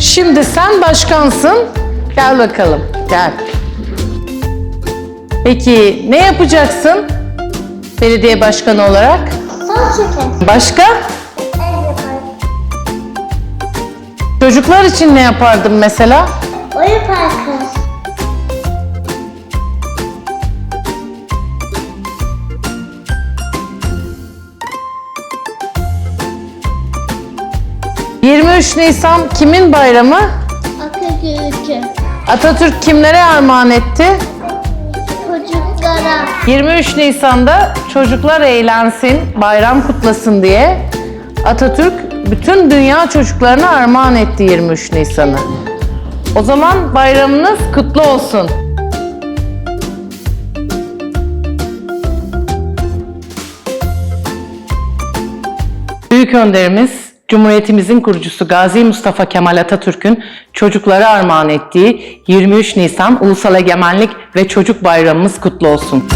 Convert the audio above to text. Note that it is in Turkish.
Şimdi sen başkansın. Gel bakalım. Gel. Peki ne yapacaksın? Belediye başkanı olarak. Son çeker. Başka? El yapar. Çocuklar için ne yapardın mesela? Oyun parkı. 23 Nisan kimin bayramı? Atatürk'ü. Atatürk kimlere armağan etti? Çocuklara. 23 Nisan'da çocuklar eğlensin, bayram kutlasın diye Atatürk bütün dünya çocuklarına armağan etti 23 Nisan'ı. O zaman bayramınız kutlu olsun. Büyük önderimiz, Cumhuriyetimizin kurucusu Gazi Mustafa Kemal Atatürk'ün çocuklara armağan ettiği 23 Nisan Ulusal Egemenlik ve Çocuk Bayramımız kutlu olsun.